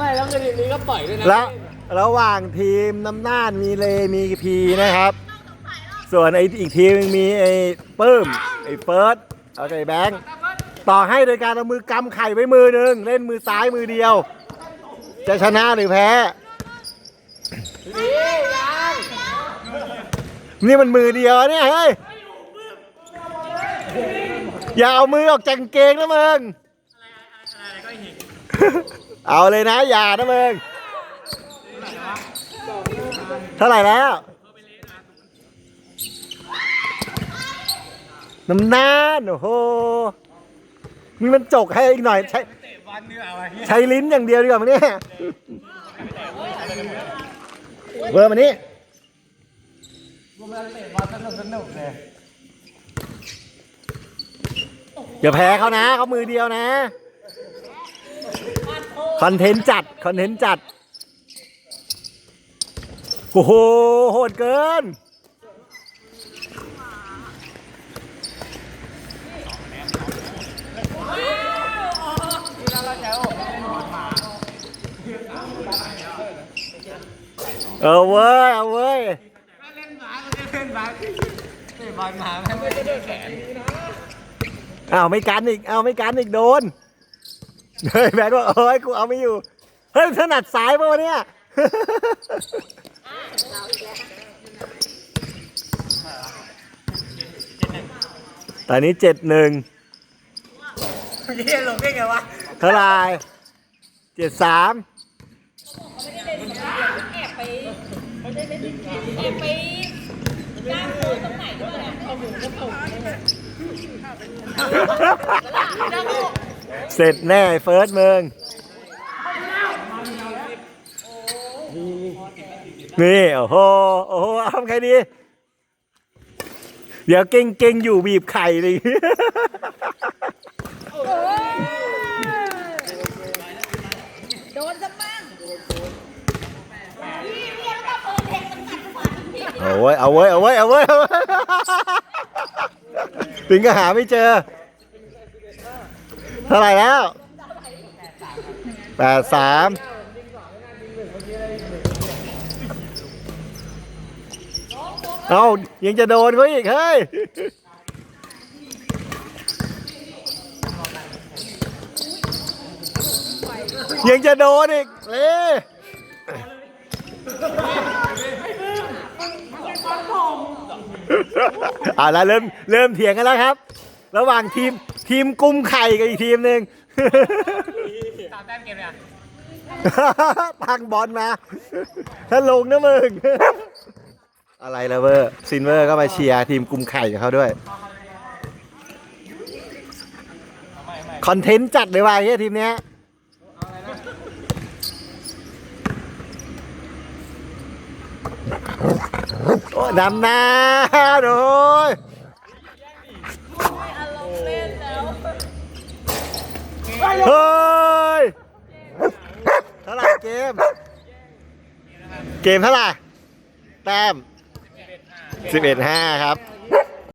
ไม่แล้วคือทีนี้ก็ปล่อยด้วยนะแล้วระหว่างทีมน้ำน่านมีเลมีพีนะครับ ส่วนไออีกทีมมีไอ้ปื้มไอ้เฟิร์สเอาใจแบงค์ต่อให้โดยการเอามือกำไข่ไว้มือหนึ่งเล่นมือซ้ายมือเดียว จะชนะหรือแพ้ นี่มันมือเดียวเนี่ยเฮ้ยอย่าเอามือออกจากกางเกงนะมึง เอาเลยนะ อย่านะมึงเท่าไหร่แล้ว น้ำนานโอ้โหมีมันจกให้อีกหน่อย ใช้เตะบอลดีกว่าเฮียใช้ลิ้นอย่างเดียวดีกว่ามั้งเนี่ยเบอร์มานี่กูมันเตะบอลสนุกสนุกเลยอย่าแพ้เขานะเขามือเดียวนะ คอนเทนต์จัด คอนเทนต์จัด โอ้โห โหดเกิน เอาเว้ย เอาเว้ย เล่นบาสเล่นบาสเตะบอลมาไม่ได้ด้วยแขนอ้าวไม่กันอีก อ้าวไม่กันอีกโดน เฮ้ยแบงค์ว่าเอ้ยกูเอาไม่อยู่ เฮ้ยถนัดซ้ายป่ะวะเนี่ยตอนนี้เจ็ดหนึ่งเฮียลงได้ไงวะเท่าไหรเจ็ดสามแอบไปแอบไปย่างโคตรงไหนด้วยเนี่ยเอาหมูกระปุกแล้วก็ เสร็จแน่ไอ้เฟิร์สมึงนี่โอ้โหโอ้โหทำใครดี เดี๋ยวเก่งเก่งๆอยู่บีบไข่เลยโดนซะมั่งพี่เรียกว่าเปิดเพลงมันกัดฝันพี่เอาเว้ยเอาเว้ยเอาเว้ยเอาเว้ยเอาเว้ยถึงก็หาไม่เจอ เท่าไหร่แล้วแปดสามเอายังจะโดนเขาอีก เฮ้ย ยังจะโดนอีกเอ้อ่าแล้วเริ่ม เริ่มเถียงกันแล้วครับ ระหว่างทีมทีมกุมไข่กับอีกทีมหนึ่ง ตามแต้มเกมเลยอะพังบอลมาถ้าลงนะมึง อะไรละเวอร์ซินเวอร์ก็มาเชียร์ทีมกุมไข่กับเขาด้วย คอนเทนต์จัดเลยว่ะไอ้เฮียทีมเนี้ย โอ้ยดำนาโดย อารมณ์เล่นแล้ว เฮ้ย เกม เกมเท่าไหร่แต้ม11 5ครับ